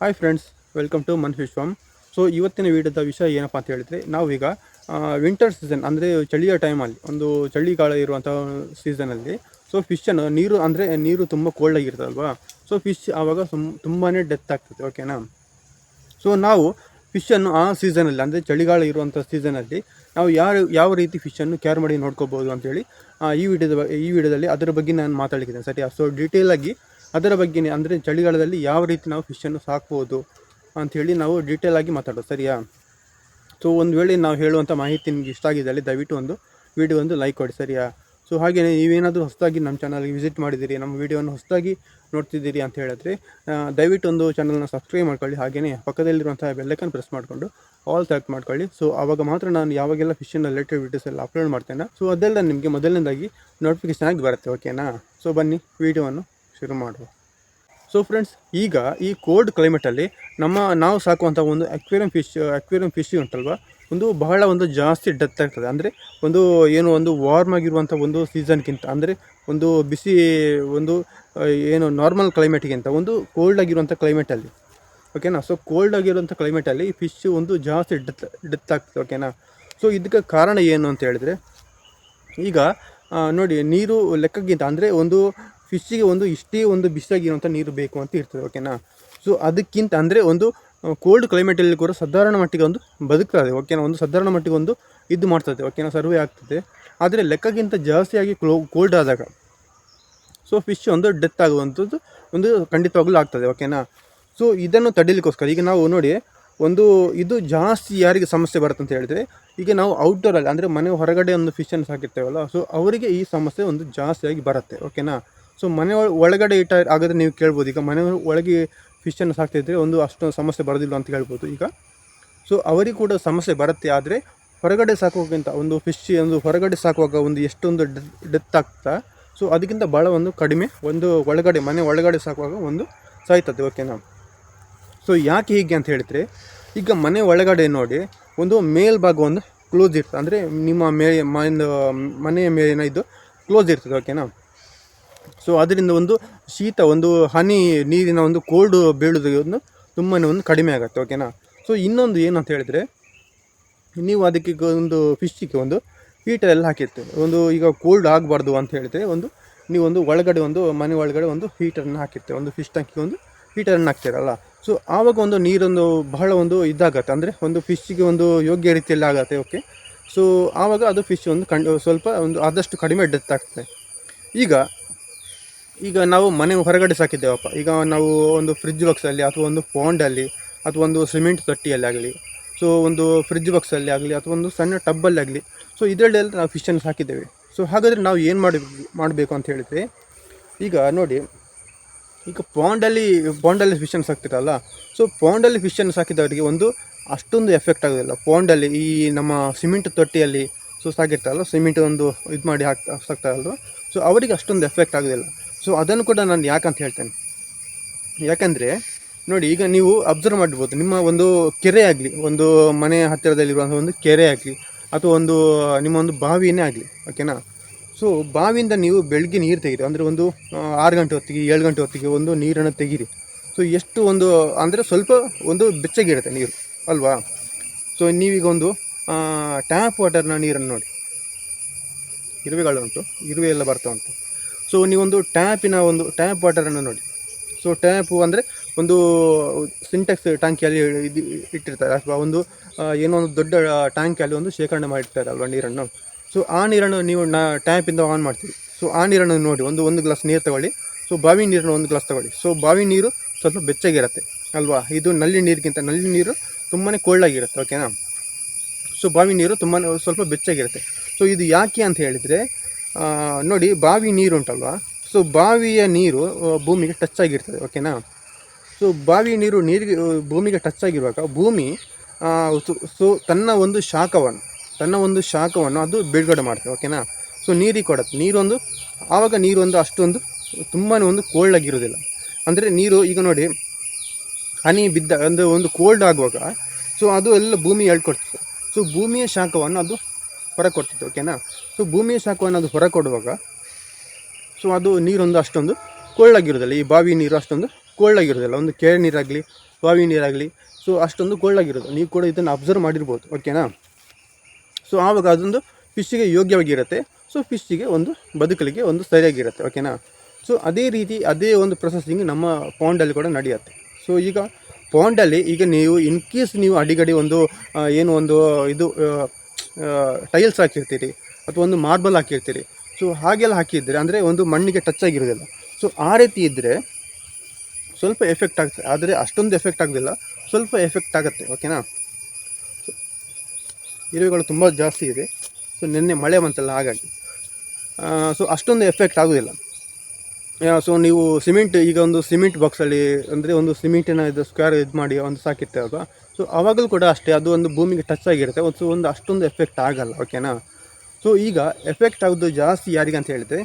Hi friends welcome to Mann fish so ಇವತ್ತಿನ ವಿಡಿಯೋದ ವಿಷಯ ಏನಪ್ಪ ಅಂತ ಹೇಳಿದರೆ, ನಾವೀಗ ವಿಂಟರ್ ಸೀಸನ್ ಅಂದರೆ ಚಳಿಯ ಟೈಮಲ್ಲಿ ಒಂದು ಚಳಿಗಾಲ ಇರುವಂಥ ಸೀಸನಲ್ಲಿ ಸೊ ಫಿಶನ್ನು ನೀರು ಅಂದರೆ ನೀರು ತುಂಬ ಕೋಲ್ಡ್ ಆಗಿರ್ತದಲ್ವಾ? ಸೊ ಫಿಶ್ ಆವಾಗ ತುಂಬಾ ಡೆತ್ ಆಗ್ತದೆ ಓಕೆನಾ ಸೊ ನಾವು ಫಿಶನ್ನು ಆ ಸೀಸನಲ್ಲಿ ಅಂದರೆ ಚಳಿಗಾಲ ಇರುವಂಥ ಸೀಸನಲ್ಲಿ ನಾವು ಯಾರು, ಯಾವ ರೀತಿ ಫಿಶನ್ನು ಕೇರ್ ಮಾಡಿ ನೋಡ್ಕೋಬೋದು ಅಂತೇಳಿ ಈ ವಿಡಿಯೋದ, ಈ ವಿಡಿಯೋದಲ್ಲಿ ಅದರ ಬಗ್ಗೆ ನಾನು ಮಾತಾಡಿದ್ದೇನೆ ಸರಿ ಸೊ ಡೀಟೇಲಾಗಿ ಅದರ ಬಗ್ಗೆ ಅಂದರೆ ಚಳಿಗಾಲದಲ್ಲಿ ಯಾವ ರೀತಿ ನಾವು ಫಿಶನ್ನು ಸಾಕ್ಬೋದು ಅಂಥೇಳಿ ನಾವು ಡೀಟೇಲಾಗಿ ಮಾತಾಡೋದು, ಸರಿಯಾ? ಸೊ ಒಂದು ವೇಳೆ ನಾವು ಹೇಳುವಂಥ ಮಾಹಿತಿ ನಿಮ್ಗೆ ಇಷ್ಟ ಆಗಿದ್ದಲ್ಲಿ ದಯವಿಟ್ಟು ಒಂದು ವಿಡಿಯೋ ಒಂದು ಲೈಕ್ ಕೊಡಿ, ಸರಿಯಾ? ಸೊ ಹಾಗೆಯೇ ನೀವೇನಾದರೂ ಹೊಸದಾಗಿ ನಮ್ಮ ಚಾನಲ್ಗೆ ವಿಸಿಟ್ ಮಾಡಿದ್ದೀರಿ, ನಮ್ಮ ವೀಡಿಯೋವನ್ನು ಹೊಸದಾಗಿ ನೋಡ್ತಿದ್ದೀರಿ ಅಂತ ಹೇಳಿದ್ರೆ ದಯವಿಟ್ಟು ಒಂದು ಚಾನಲ್ನ ಸಬ್ಸ್ಕ್ರೈಬ್ ಮಾಡ್ಕೊಳ್ಳಿ ಹಾಗೆಯೇ ಪಕ್ಕದಲ್ಲಿರುವಂಥ ಬೆಲ್ಲೈಕನ್ ಪ್ರೆಸ್ ಮಾಡಿಕೊಂಡು ಆಲ್ ಸೆಲೆಕ್ಟ್ ಮಾಡ್ಕೊಳ್ಳಿ. ಸೊ ಆವಾಗ ಮಾತ್ರ ನಾನು ಯಾವಾಗೆಲ್ಲ ಫಿಶನ್ ರಿಲೇಟೆಡ್ ವೀಡಿಯೋಸ್ ಎಲ್ಲ ಅಪ್ಲೋಡ್ ಮಾಡ್ತೇನೆ ಸೊ ಅದೆಲ್ಲ ನಿಮಗೆ ಮೊದಲನೇದಾಗಿ ನೋಟಿಫಿಕೇಶನ್ ಆಗಿ ಬರುತ್ತೆ ಓಕೆನಾ ಸೊ ಬನ್ನಿ ವಿಡಿಯೋವನ್ನು ಶುರು ಮಾಡುವ. ಸೊ ಫ್ರೆಂಡ್ಸ್ ಈಗ ಈ ಕೋಲ್ಡ್ ಕ್ಲೈಮೇಟಲ್ಲಿ ನಮ್ಮ ನಾವು ಸಾಕುವಂಥ ಒಂದು ಅಕ್ವೇರಿಯಂ ಫಿಶ್ ಅಕ್ವೇರಿಯಂ ಫಿಶ್ ಉಂಟಲ್ವ? ಒಂದು ಬಹಳ ಒಂದು ಜಾಸ್ತಿ ಡೆತ್ ಆಗ್ತದೆ. ಅಂದರೆ ಒಂದು ಏನು ಒಂದು ವಾರ್ಮ್ ಆಗಿರುವಂಥ ಒಂದು ಸೀಸನ್ಗಿಂತ ಅಂದರೆ ಒಂದು ಬಿಸಿ ಒಂದು ಏನು ನಾರ್ಮಲ್ ಕ್ಲೈಮೇಟ್ಗಿಂತ ಒಂದು ಕೋಲ್ಡ್ ಆಗಿರುವಂಥ ಕ್ಲೈಮೇಟಲ್ಲಿ ಓಕೆನಾ ಸೊ ಕೋಲ್ಡ್ ಆಗಿರುವಂಥ ಕ್ಲೈಮೇಟಲ್ಲಿ ಫಿಶ್ ಒಂದು ಜಾಸ್ತಿ ಡೆತ್ ಡೆತ್ ಆಗ್ತದೆ. ಓಕೆನಾ ಸೊ ಇದಕ್ಕೆ ಕಾರಣ ಏನು ಅಂತ ಹೇಳಿದರೆ, ಈಗ ನೋಡಿ ನೀರು ಲೆಕ್ಕಕ್ಕಿಂತ, ಅಂದರೆ ಒಂದು ಫಿಶ್ಶಿಗೆ ಒಂದು ಇಷ್ಟೇ ಒಂದು ಬಿಸಿಯಾಗಿರುವಂಥ ನೀರು ಬೇಕು ಅಂತ ಇರ್ತದೆ ಓಕೆನಾ ಸೊ ಅದಕ್ಕಿಂತ ಅಂದರೆ ಒಂದು ಕೋಲ್ಡ್ ಕ್ಲೈಮೇಟಲ್ಲಿ ಕೂಡ ಸಾಧಾರಣ ಮಟ್ಟಿಗೆ ಒಂದು ಬದುಕ್ತದೆ ಓಕೆನಾ ಒಂದು ಸಾಧಾರಣ ಮಟ್ಟಿಗೆ ಒಂದು ಇದು ಮಾಡ್ತದೆ ಓಕೆನಾ ಸರ್ವೆ ಆಗ್ತದೆ. ಆದರೆ ಲೆಕ್ಕಕ್ಕಿಂತ ಜಾಸ್ತಿಯಾಗಿ ಕ್ಲೋ ಕೋಲ್ಡ್ ಆದಾಗ ಸೊ ಫಿಶ್ ಒಂದು ಡೆತ್ ಆಗುವಂಥದ್ದು ಒಂದು ಖಂಡಿತವಾಗಲೂ ಆಗ್ತದೆ ಓಕೆನಾ ಸೊ ಇದನ್ನು ತಡೀಲಿಕ್ಕೋಸ್ಕರ ಈಗ ನಾವು ನೋಡಿ, ಒಂದು ಇದು ಜಾಸ್ತಿ ಯಾರಿಗೆ ಸಮಸ್ಯೆ ಬರುತ್ತೆ ಅಂತ ಹೇಳಿದರೆ, ಈಗ ನಾವು ಔಟ್ಡೋರಲ್ಲಿ ಅಂದರೆ ಮನೆ ಹೊರಗಡೆ ಒಂದು ಫಿಶನ್ನು ಸಾಕಿರ್ತೇವಲ್ಲ ಸೊ ಅವರಿಗೆ ಈ ಸಮಸ್ಯೆ ಒಂದು ಜಾಸ್ತಿಯಾಗಿ ಬರುತ್ತೆ ಓಕೆನಾ ಸೊ ಮನೆ ಒಳಗಡೆ ಇಟ್ಟ ಆಗಿದ್ರೆ ನೀವು ಕೇಳ್ಬೋದು. ಈಗ ಮನೆ ಒಳಗೆ ಫಿಶನ್ನು ಸಾಕ್ತಿದ್ರೆ ಒಂದು ಅಷ್ಟೊಂದು ಸಮಸ್ಯೆ ಬರೋದಿಲ್ಲ ಅಂತ ಹೇಳ್ಬೋದು ಈಗ. ಸೊ ಅವರಿಗೆ ಕೂಡ ಸಮಸ್ಯೆ ಬರುತ್ತೆ. ಆದರೆ ಹೊರಗಡೆ ಸಾಕೋಕ್ಕಿಂತ ಒಂದು ಫಿಶ್ ಒಂದು ಹೊರಗಡೆ ಸಾಕುವಾಗ ಒಂದು ಎಷ್ಟೊಂದು ಡೆತ್ ಆಗ್ತಾ ಸೊ ಅದಕ್ಕಿಂತ ಭಾಳ ಒಂದು ಕಡಿಮೆ ಒಂದು ಒಳಗಡೆ ಮನೆ ಒಳಗಡೆ ಸಾಕುವಾಗ ಒಂದು ಸಾಯ್ತದೆ ಓಕೆನಾ ಸೊ ಯಾಕೆ ಹೀಗೆ ಅಂತ ಹೇಳಿದರೆ, ಈಗ ಮನೆ ಒಳಗಡೆ ನೋಡಿ, ಒಂದು ಮೇಲ್ಭಾಗ ಒಂದು ಕ್ಲೋಸ್ ಇರ್ತದೆ. ಅಂದರೆ ನಿಮ್ಮ ಮೇ ಮನೆಯ ಮೇಲಿನ ಇದು ಕ್ಲೋಸ್ ಇರ್ತದೆ ಓಕೆನಾ ಸೊ ಅದರಿಂದ ಒಂದು ಶೀತ, ಒಂದು ಹನಿ ನೀರಿನ ಒಂದು ಕೋಲ್ಡ್ ಬೀಳೋದು ಒಂದು ತುಂಬಾ ಒಂದು ಕಡಿಮೆ ಆಗುತ್ತೆ ಓಕೆನಾ ಸೊ ಇನ್ನೊಂದು ಏನು ಅಂತ ಹೇಳಿದರೆ, ನೀವು ಅದಕ್ಕೆ ಒಂದು ಫಿಶ್ಶಿಗೆ ಒಂದು ಹೀಟರ್ ಎಲ್ಲ ಹಾಕಿರ್ತೀವಿ. ಒಂದು ಈಗ ಕೋಲ್ಡ್ ಆಗಬಾರ್ದು ಅಂತ ಹೇಳಿದರೆ, ಒಂದು ನೀವು ಒಂದು ಒಳಗಡೆ ಒಂದು, ಮನೆ ಒಳಗಡೆ ಒಂದು ಹೀಟರನ್ನು ಹಾಕಿರ್ತೀವಿ. ಒಂದು ಫಿಶ್ ಟ್ಯಾಂಕಿಗೆ ಒಂದು ಹೀಟರನ್ನು ಹಾಕ್ತೀರಲ್ಲ? ಸೊ ಆವಾಗ ಒಂದು ನೀರೊಂದು ಬಹಳ ಒಂದು ಇದಾಗತ್ತೆ. ಅಂದರೆ ಒಂದು ಫಿಶ್ಶಿಗೆ ಒಂದು ಯೋಗ್ಯ ರೀತಿಯಲ್ಲಿ ಆಗತ್ತೆ ಓಕೆ ಸೊ ಆವಾಗ ಅದು ಫಿಶ್ ಒಂದು ಕಂಡು ಸ್ವಲ್ಪ ಒಂದು ಆದಷ್ಟು ಕಡಿಮೆ ಡೆತ್ ಆಗ್ತದೆ. ಈಗ ಈಗ ನಾವು ಮನೆ ಹೊರಗಡೆ ಸಾಕಿದ್ದೇವಪ್ಪ. ಈಗ ನಾವು ಒಂದು ಫ್ರಿಜ್ ಬಾಕ್ಸಲ್ಲಿ ಅಥವಾ ಒಂದು ಪಾಂಡಲ್ಲಿ ಅಥವಾ ಒಂದು ಸಿಮೆಂಟ್ ತಟ್ಟಿಯಲ್ಲಿ ಆಗಲಿ, ಸೊ ಒಂದು ಫ್ರಿಜ್ ಬಾಕ್ಸಲ್ಲಿ ಆಗಲಿ ಅಥವಾ ಒಂದು ಸಣ್ಣ ಟಬ್ಬಲ್ಲಿ ಆಗಲಿ, ಸೊ ಇದರಲ್ಲೆಲ್ಲ ನಾವು ಫಿಶನ್ನು ಸಾಕಿದ್ದೇವೆ. ಸೊ ಹಾಗಾದರೆ ನಾವು ಏನು ಮಾಡಿ, ಮಾಡಬೇಕು ಅಂತ ಹೇಳಿದರೆ, ಈಗ ನೋಡಿ, ಈಗ ಪಾಂಡಲ್ಲಿ ಪಾಂಡಲ್ಲಿ ಫಿಶನ್ನು ಸಾಕ್ತಿರಲ್ಲ, ಸೊ ಪಾಂಡಲ್ಲಿ ಫಿಶನ್ನು ಸಾಕಿದವರಿಗೆ ಒಂದು ಅಷ್ಟೊಂದು ಎಫೆಕ್ಟ್ ಆಗೋದಿಲ್ಲ. ಪಾಂಡಲ್ಲಿ ಈ ನಮ್ಮ ಸಿಮೆಂಟ್ ತೊಟ್ಟಿಯಲ್ಲಿ, ಸೊ ಸಾಕಿರ್ತಾರಲ್ಲ ಸಿಮೆಂಟ್ ಒಂದು ಇದು ಮಾಡಿ ಹಾಕ್ತಾ ಸಾಕ್ತಾಯಿಲ್ಲ ಸೊ ಅವರಿಗೆ ಅಷ್ಟೊಂದು ಎಫೆಕ್ಟ್ ಆಗೋದಿಲ್ಲ. ಸೊ ಅದನ್ನು ಕೂಡ ನಾನು ಯಾಕಂತ ಹೇಳ್ತೇನೆ? ಯಾಕಂದರೆ, ನೋಡಿ, ಈಗ ನೀವು ಅಬ್ಸರ್ವ್ ಮಾಡ್ಬೋದು. ನಿಮ್ಮ ಒಂದು ಕೆರೆ ಆಗಲಿ, ಒಂದು ಮನೆ ಹತ್ತಿರದಲ್ಲಿರುವಂಥ ಒಂದು ಕೆರೆ ಆಗಲಿ, ಅಥವಾ ಒಂದು, ನಿಮ್ಮ ಒಂದು ಬಾವಿಯೇ ಆಗಲಿ ಓಕೆನಾ ಸೊ ಬಾವಿಯಿಂದ ನೀವು ಬೆಳಗ್ಗೆ ನೀರು ತೆಗೀರಿ. ಅಂದರೆ ಒಂದು ಆರು ಗಂಟೆ ಹೊತ್ತಿಗೆ, ಏಳು ಗಂಟೆ ಹೊತ್ತಿಗೆ ಒಂದು ನೀರನ್ನು ತೆಗೀರಿ. ಸೊ ಎಷ್ಟು ಒಂದು, ಅಂದರೆ ಸ್ವಲ್ಪ ಒಂದು ಬೆಚ್ಚಗಿರುತ್ತೆ ನೀರು, ಅಲ್ವಾ? ಸೊ ನೀವೀಗ ಒಂದು ಟ್ಯಾಪ್ ವಾಟರ್ನ ನೀರನ್ನು ನೋಡಿ. ಇರುವೆಗಳುಂಟು ಇರುವೆ ಎಲ್ಲ ಬರ್ತಾ ಉಂಟು. ಸೊ ನೀವೊಂದು ಟ್ಯಾಪಿನ ಒಂದು ಟ್ಯಾಪ್ ವಾಟರನ್ನು ನೋಡಿ. ಸೊ ಟ್ಯಾಪು ಅಂದರೆ ಒಂದು ಸಿಂಟೆಕ್ಸ್ ಟ್ಯಾಂಕಿಯಲ್ಲಿ ಇದು ಇಟ್ಟಿರ್ತಾರೆ. ಅಥವಾ ಒಂದು ಏನೋ ಒಂದು ದೊಡ್ಡ ಟ್ಯಾಂಕಿಯಲ್ಲಿ ಒಂದು ಶೇಖರಣೆ ಮಾಡಿರ್ತಾರೆ ಅಲ್ವಾ ನೀರನ್ನು. ಸೊ ಆ ನೀರನ್ನು ನೀವು ನಾ ಟ್ಯಾಪಿಂದ ಆನ್ ಮಾಡ್ತೀವಿ ಸೊ ಆ ನೀರನ್ನು ನೋಡಿ, ಒಂದು ಒಂದು ಗ್ಲಾಸ್ ನೀರು ತಗೊಳ್ಳಿ. ಸೊ ಬಾವಿ ನೀರನ್ನು ಒಂದು ಗ್ಲಾಸ್ ತಗೊಳ್ಳಿ. ಸೊ ಬಾವಿ ನೀರು ಸ್ವಲ್ಪ ಬೆಚ್ಚಗಿರುತ್ತೆ, ಅಲ್ವಾ? ಇದು ನಲ್ಲಿ ನೀರಿಗಿಂತ, ನಲ್ಲಿ ನೀರು ತುಂಬಾ ಕೋಲ್ಡ್ ಆಗಿರುತ್ತೆ ಓಕೆನಾ ಸೊ ಬಾವಿ ನೀರು ತುಂಬಾ ಸ್ವಲ್ಪ ಬೆಚ್ಚಗಿರುತ್ತೆ. ಸೊ ಇದು ಯಾಕೆ ಅಂತ ಹೇಳಿದರೆ ನೋಡಿ, ಬಾವಿ ನೀರು ಉಂಟಲ್ವಾ? ಸೊ ಬಾವಿಯ ನೀರು ಭೂಮಿಗೆ ಟಚ್ ಆಗಿರ್ತದೆ ಓಕೆನಾ ಸೊ ಬಾವಿ ನೀರು ನೀರಿಗೆ ಭೂಮಿಗೆ ಟಚ್ ಆಗಿರುವಾಗ ಭೂಮಿ ಸೊ ತನ್ನ ಒಂದು ಶಾಖವನ್ನು, ತನ್ನ ಒಂದು ಶಾಖವನ್ನು ಅದು ಬಿಡುಗಡೆ ಮಾಡ್ತದೆ ಓಕೆನಾ ಸೊ ನೀರಿಗೆ ಕೊಡತ್ತೆ. ನೀರೊಂದು, ಆವಾಗ ನೀರೊಂದು ಅಷ್ಟೊಂದು ತುಂಬಾ ಒಂದು ಕೋಲ್ಡ್ ಆಗಿರೋದಿಲ್ಲ ಅಂದರೆ ನೀರು, ಈಗ ನೋಡಿ, ಹನಿ ಬಿದ್ದ, ಅಂದರೆ ಒಂದು ಕೋಲ್ಡ್ ಆಗುವಾಗ ಸೊ ಅದು ಎಲ್ಲ ಭೂಮಿ ಹೇಳ್ಕೊಡ್ತದೆ ಸೊ ಭೂಮಿಯ ಶಾಖವನ್ನು ಅದು ಹೊರ ಕೊಡ್ತಿತ್ತು ಓಕೆನಾ ಸೊ ಭೂಮಿ ಸಾಕು ಅನ್ನೋದು ಹೊರ ಕೊಡುವಾಗ ಸೊ ಅದು ನೀರೊಂದು ಅಷ್ಟೊಂದು ಕೋಲ್ಡ್ ಆಗಿರೋದಿಲ್ಲ ಈ ಬಾವಿ ನೀರು ಅಷ್ಟೊಂದು ಕೋಲ್ಡ್ ಆಗಿರೋದಿಲ್ಲ ಒಂದು ಕೆರೆ ನೀರಾಗಲಿ, ಬಾವಿ ನೀರಾಗಲಿ ಸೊ ಅಷ್ಟೊಂದು ಕೋಲ್ಡ್ ಆಗಿರೋದು ನೀವು ಕೂಡ ಇದನ್ನು ಅಬ್ಸರ್ವ್ ಮಾಡಿರ್ಬೋದು ಓಕೆನಾ ಸೊ ಆವಾಗ ಅದೊಂದು ಫಿಶ್ಶಿಗೆ ಯೋಗ್ಯವಾಗಿರುತ್ತೆ. ಸೊ ಫಿಶ್ಶಿಗೆ ಒಂದು ಬದುಕಲಿಗೆ ಒಂದು ಸರಿಯಾಗಿರುತ್ತೆ ಓಕೆನಾ ಸೊ ಅದೇ ರೀತಿ ಅದೇ ಒಂದು ಪ್ರೊಸೆಸಿಂಗ್ ನಮ್ಮ ಪಾಂಡಲ್ಲಿ ಕೂಡ ನಡೆಯುತ್ತೆ. ಸೊ ಈಗ ಪಾಂಡಲ್ಲಿ ಈಗ ನೀವು ಇನ್ ಕೇಸ್ ನೀವು ಅಡಿಗಡಿ ಒಂದು ಏನು ಒಂದು ಇದು ಟೈಲ್ಸ್ ಹಾಕಿರ್ತೀರಿ ಅಥವಾ ಒಂದು ಮಾರ್ಬಲ್ ಹಾಕಿರ್ತೀರಿ. ಸೊ ಹಾಗೆಲ್ಲ ಹಾಕಿದ್ರೆ, ಅಂದರೆ ಒಂದು ಮಣ್ಣಿಗೆ ಟಚ್ ಆಗಿರೋದಿಲ್ಲ. ಸೊ ಆ ರೀತಿ ಇದ್ದರೆ ಸ್ವಲ್ಪ ಎಫೆಕ್ಟ್ ಆಗ್ತದೆ. ಆದರೆ ಅಷ್ಟೊಂದು ಎಫೆಕ್ಟ್ ಆಗೋದಿಲ್ಲ. ಸ್ವಲ್ಪ ಎಫೆಕ್ಟ್ ಆಗುತ್ತೆ ಓಕೆನಾ ಇರುವೆಗಳು ತುಂಬ ಜಾಸ್ತಿ ಇದೆ. ಸೊ ನಿನ್ನೆ ಮಳೆ ಬಂತಲ್ಲ, ಹಾಗಾಗಿ. ಸೊ ಅಷ್ಟೊಂದು ಎಫೆಕ್ಟ್ ಆಗೋದಿಲ್ಲ. ಸೊ ನೀವು ಸಿಮೆಂಟ್ ಈಗ ಒಂದು ಸಿಮೆಂಟ್ ಬಾಕ್ಸಲ್ಲಿ ಅಂದರೆ ಒಂದು ಸಿಮೆಂಟಿನ ಇದು ಸ್ಕ್ವೇರ್ ಇದು ಮಾಡಿ ಒಂದು ಸಾಕಿರ್ತೇವಲ್ವಾ ಸೊ ಅವಾಗಲೂ ಕೂಡ ಅಷ್ಟೇ, ಅದು ಒಂದು ಭೂಮಿಗೆ ಟಚ್ ಆಗಿರುತ್ತೆ ಒಂದು ಒಂದು ಅಷ್ಟೊಂದು ಎಫೆಕ್ಟ್ ಆಗಲ್ಲ ಓಕೆನಾ ಸೊ ಈಗ ಎಫೆಕ್ಟ್ ಆಗೋದು ಜಾಸ್ತಿ ಯಾರಿಗೆ ಅಂತ ಹೇಳಿದ್ರೆ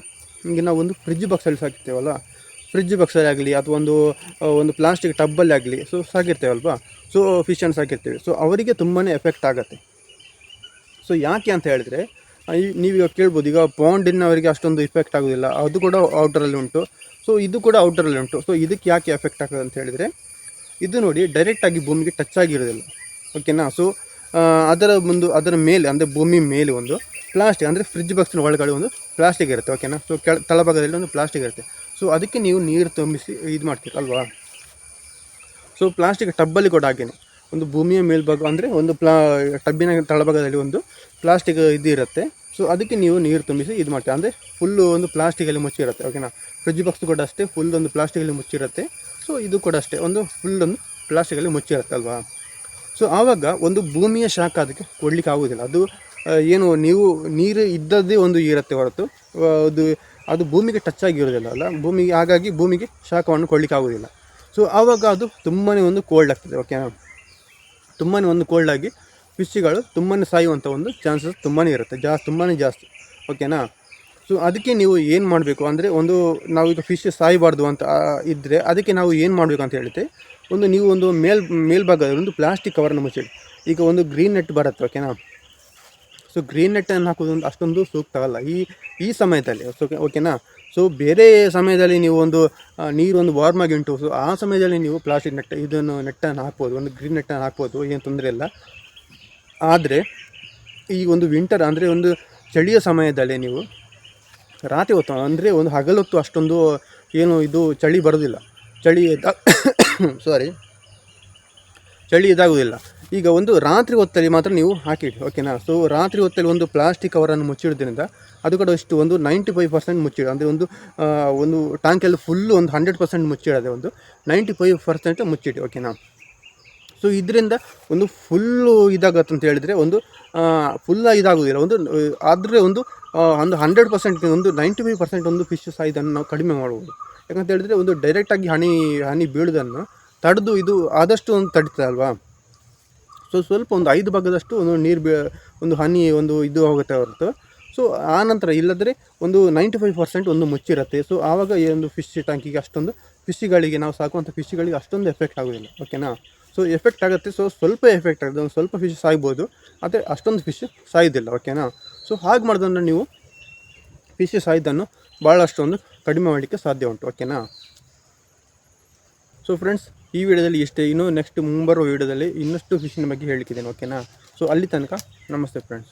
ಈಗ ನಾವು ಒಂದು ಫ್ರಿಜ್ ಬಾಕ್ಸಲ್ಲಿ ಸಾಕಿರ್ತೇವಲ್ಲ ಫ್ರಿಜ್ ಬಾಕ್ಸಲ್ಲಿ ಆಗಲಿ, ಅಥವಾ ಒಂದು ಒಂದು ಪ್ಲಾಸ್ಟಿಕ್ ಟಬ್ಬಲ್ಲಿ ಆಗಲಿ ಸೊ ಸಾಕಿರ್ತೇವಲ್ವಾ? ಸೊ ಫಿಶನ್ ಸಾಕಿರ್ತೀವಿ ಸೊ ಅವರಿಗೆ ತುಂಬಾ ಎಫೆಕ್ಟ್ ಆಗುತ್ತೆ. ಸೊ ಯಾಕೆ ಅಂತ ಹೇಳಿದ್ರೆ ನೀವೀಗ ಕೇಳ್ಬೋದು, ಈಗ ಪಾಂಡಿನವರಿಗೆ ಅಷ್ಟೊಂದು ಇಫೆಕ್ಟ್ ಆಗೋದಿಲ್ಲ. ಅದು ಕೂಡ ಔಟರಲ್ಲಿ ಉಂಟು. ಸೊ ಇದು ಕೂಡ ಔಟರಲ್ಲಿ ಉಂಟು. ಸೊ ಇದಕ್ಕೆ ಯಾಕೆ ಎಫೆಕ್ಟ್ ಆಗ್ತದೆ ಅಂತ ಹೇಳಿದರೆ, ಇದು ನೋಡಿ ಡೈರೆಕ್ಟಾಗಿ ಭೂಮಿಗೆ ಟಚ್ ಆಗಿರೋದಿಲ್ಲ. ಓಕೆನಾ ಸೊ ಅದರ ಒಂದು, ಅದರ ಮೇಲೆ, ಅಂದರೆ ಭೂಮಿ ಮೇಲೆ ಒಂದು ಪ್ಲಾಸ್ಟಿಕ್ ಅಂದರೆ ಫ್ರಿಜ್ ಬಾಕ್ಸಿನ ಒಳಗಡೆ ಒಂದು ಪ್ಲಾಸ್ಟಿಕ್ ಇರುತ್ತೆ. ಓಕೆನಾ ಸೊ ಕೆಳ, ತಳಭಾಗದಲ್ಲಿ ಒಂದು ಪ್ಲಾಸ್ಟಿಕ್ ಇರುತ್ತೆ. ಸೊ ಅದಕ್ಕೆ ನೀವು ನೀರು ತುಂಬಿಸಿ, ಇದು ಮಾಡ್ತೀರಿ, ಅಲ್ವಾ? ಸೊ ಪ್ಲಾಸ್ಟಿಕ್ ಟಬ್ಬಲ್ಲಿ ಕೂಡ ಹಾಗೇನೆ. ಒಂದು ಭೂಮಿಯ ಮೇಲ್ಭಾಗ ಅಂದರೆ ಒಂದು ಪ್ಲಾ, ಟಬ್ಬಿನ ತಳಭಾಗದಲ್ಲಿ ಒಂದು ಪ್ಲಾಸ್ಟಿಕ್ ಇದು ಇರುತ್ತೆ. ಸೊ ಅದಕ್ಕೆ ನೀವು ನೀರು ತುಂಬಿಸಿ ಇದು ಮಾಡ್ತೀವಿ ಅಂದರೆ ಫುಲ್ಲು ಒಂದು ಪ್ಲಾಸ್ಟಿಕಲ್ಲಿ ಮುಚ್ಚಿರುತ್ತೆ. ಓಕೆನಾ ಫ್ರಿಜ್ ಬಾಕ್ಸ್ ಕೂಡ ಅಷ್ಟೇ ಫುಲ್ ಒಂದು ಪ್ಲಾಸ್ಟಿಕಲ್ಲಿ ಮುಚ್ಚಿರುತ್ತೆ. ಸೊ ಇದು ಕೂಡ ಅಷ್ಟೇ. ಒಂದು ಫುಲ್ಲೊಂದು ಪ್ಲಾಸ್ಟಿಕಲ್ಲಿ ಮುಚ್ಚಿರುತ್ತೆ ಅಲ್ವಾ? ಸೊ ಆವಾಗ ಒಂದು ಭೂಮಿಯ ಶಾಖ ಅದಕ್ಕೆ ಕೊಡಲಿಕ್ಕೆ ಆಗೋದಿಲ್ಲ. ಅದು ಏನು ನೀವು ನೀರು ಇದ್ದದ್ದೇ ಒಂದು ಇರುತ್ತೆ ಹೊರತು. ಅದು ಅದು ಭೂಮಿಗೆ ಟಚ್ ಆಗಿರೋದಿಲ್ಲ ಅಲ್ಲ? ಭೂಮಿಗೆ, ಹಾಗಾಗಿ ಭೂಮಿಗೆ ಶಾಖವನ್ನು ಕೊಡಲಿಕ್ಕೆ ಆಗೋದಿಲ್ಲ. ಸೊ ಆವಾಗ ಅದು ತುಂಬಾ ಒಂದು ಕೋಲ್ಡ್ ಆಗ್ತದೆ. ಓಕೆನಾ ತುಂಬಾ ಒಂದು ಕೋಲ್ಡ್ ಆಗಿ ಫಿಶ್ಗಳು ತುಂಬಾ ಸಾಯುವಂಥ ಒಂದು ಚಾನ್ಸಸ್ ತುಂಬಾ ಇರುತ್ತೆ. ಜಾಸ್ತಿ ತುಂಬಾ ಜಾಸ್ತಿ. ಓಕೆನಾ ಸೊ ಅದಕ್ಕೆ ನೀವು ಏನು ಮಾಡಬೇಕು ಅಂದರೆ ಒಂದು ನಾವು ಈಗ ಫಿಶ್ ಸಾಯಬಾರ್ದು ಅಂತ ಇದ್ದರೆ ಅದಕ್ಕೆ ನಾವು ಏನು ಮಾಡಬೇಕು ಅಂತ ಹೇಳಿದ್ರೆ ಒಂದು ನೀವು ಒಂದು ಮೇಲ್ ಮೇಲ್ಭಾಗದಲ್ಲಿ ಒಂದು ಪ್ಲಾಸ್ಟಿಕ್ ಕವರನ್ನು ಮುಚ್ಚಿಡಿ. ಈಗ ಒಂದು ಗ್ರೀನ್ ನೆಟ್ ಬರುತ್ತೆ ಓಕೆನಾ ಸೊ ಗ್ರೀನ್ ನೆಟ್ಟನ್ನು ಹಾಕೋದು ಅಷ್ಟೊಂದು ಸೂಕ್ತ ಅಲ್ಲ. ಈ ಈ ಸಮಯದಲ್ಲಿ ಓಕೆನಾ ಸೊ ಬೇರೆ ಸಮಯದಲ್ಲಿ ನೀವು ಒಂದು ನೀರು ಒಂದು ವಾರ್ಮ್ ಆಗಿ ಉಂಟು. ಸೊ ಆ ಸಮಯದಲ್ಲಿ ನೀವು ಪ್ಲಾಸ್ಟಿಕ್ ನೆಟ್ ಇದನ್ನು ನೆಟ್ಟನ್ನು ಹಾಕ್ಬೋದು. ಒಂದು ಗ್ರೀನ್ ನೆಟ್ಟನ್ನು ಹಾಕ್ಬೋದು. ಏನು ತೊಂದರೆ ಇಲ್ಲ. ಆದರೆ, ಈ ಒಂದು ವಿಂಟರ್ ಅಂದರೆ ಒಂದು ಚಳಿಯ ಸಮಯದಲ್ಲಿ ನೀವು ರಾತ್ರಿ ಹೊತ್ತು, ಅಂದರೆ ಒಂದು ಹಗಲೊತ್ತು ಅಷ್ಟೊಂದು ಏನು ಇದು ಚಳಿ ಬರೋದಿಲ್ಲ. ಚಳಿ ಸಾರಿ ಚಳಿ ಇದಾಗುವುದಿಲ್ಲ ಈಗ ಒಂದು ರಾತ್ರಿ ಹೊತ್ತಲ್ಲಿ ಮಾತ್ರ ನೀವು ಹಾಕಿಡಿ ಓಕೆನಾ ಸೊ ರಾತ್ರಿ ಹೊತ್ತಲ್ಲಿ ಒಂದು ಪ್ಲಾಸ್ಟಿಕ್ ಕವರನ್ನು ಮುಚ್ಚಿಡೋದ್ರಿಂದ ಅದು ಕೂಡ ಇಷ್ಟು ಒಂದು ನೈಂಟಿ ಫೈವ್ ಪರ್ಸೆಂಟ್ ಮುಚ್ಚಿಡ, ಅಂದರೆ ಒಂದು ಒಂದು ಟ್ಯಾಂಕಲ್ಲಿ ಫುಲ್ಲು ಒಂದು ಹಂಡ್ರೆಡ್ ಪರ್ಸೆಂಟ್ ಮುಚ್ಚಿಡೋದೆ ಒಂದು ನೈಂಟಿ ಫೈವ್ ಪರ್ಸೆಂಟ್ ಮುಚ್ಚಿಡಿ ಓಕೆನಾ ಸೊ ಇದರಿಂದ ಒಂದು ಫುಲ್ಲು ಇದಾಗತ್ತೆ ಅಂತ ಹೇಳಿದರೆ ಒಂದು ಫುಲ್ಲ ಇದಾಗೋದಿಲ್ಲ. ಒಂದು, ಆದರೆ ಒಂದು ಒಂದು ಹಂಡ್ರೆಡ್ ಪರ್ಸೆಂಟ್ ಒಂದು ನೈಂಟಿ ಫೈವ್ ಪರ್ಸೆಂಟ್ ಒಂದು ಫಿಶ್ ಇದನ್ನು ನಾವು ಕಡಿಮೆ ಮಾಡ್ಬೋದು. ಯಾಕಂತ ಹೇಳಿದರೆ ಒಂದು ಡೈರೆಕ್ಟಾಗಿ ಹನಿ ಹನಿ ಬೀಳೋದನ್ನು ತಡೆದು ಇದು ಆದಷ್ಟು ಒಂದು ತಡಿತದೆ ಅಲ್ವಾ ಸೊ ಸ್ವಲ್ಪ ಒಂದು ಐದು ಭಾಗದಷ್ಟು ಒಂದು ನೀರು ಬೀ, ಒಂದು ಹನಿ, ಒಂದು ಇದು ಹೋಗುತ್ತೆ ಹೊರತು. ಸೊ ಆ ನಂತರ ಇಲ್ಲದ್ರೆ ಒಂದು ನೈಂಟಿ ಫೈವ್ ಪರ್ಸೆಂಟ್ ಒಂದು ಮುಚ್ಚಿರುತ್ತೆ. ಸೊ ಆವಾಗ ಈ ಒಂದು ಫಿಶ್ ಟ್ಯಾಂಕಿಗೆ ಅಷ್ಟೊಂದು ಫಿಶ್ಗಳಿಗೆ ನಾವು ಸಾಕುವಂಥ ಫಿಶ್ಗಳಿಗೆ ಅಷ್ಟೊಂದು ಎಫೆಕ್ಟ್ ಆಗೋದಿಲ್ಲ. ಓಕೆನಾ ಸೊ ಎಫೆಕ್ಟ್ ಆಗುತ್ತೆ. ಸೊ ಸ್ವಲ್ಪ ಎಫೆಕ್ಟ್ ಆಗುತ್ತೆ. ಒಂದು ಸ್ವಲ್ಪ ಫಿಶ್ ಸಾಯ್ಬೋದು. ಆದರೆ ಅಷ್ಟೊಂದು ಫಿಶ್ ಸಾಯೋದಿಲ್ಲ. ಓಕೆನಾ ಸೊ ಹಾಗೆ ಮಾಡಿದ್ರೆ ನೀವು ಫಿಶ್ ಸಾಯ್ದನ್ನು ಭಾಳಷ್ಟೊಂದು ಕಡಿಮೆ ಮಾಡಲಿಕ್ಕೆ ಸಾಧ್ಯ ಉಂಟು. ಓಕೆನಾ ಸೊ ಫ್ರೆಂಡ್ಸ್ ಈ ವಿಡಿಯೋದಲ್ಲಿ ಇಷ್ಟೇ ಇನ್ನೂ ನೆಕ್ಸ್ಟ್ ಮುಂಬರುವ ವಿಡಿಯೋದಲ್ಲಿ ಇನ್ನಷ್ಟು ಫಿಶಿನ ಬಗ್ಗೆ ಹೇಳಿಕ್ಕಿದ್ದೇನೆ ಓಕೆನಾ ಸೊ ಅಲ್ಲಿ ತನಕ ನಮಸ್ತೆ ಫ್ರೆಂಡ್ಸ್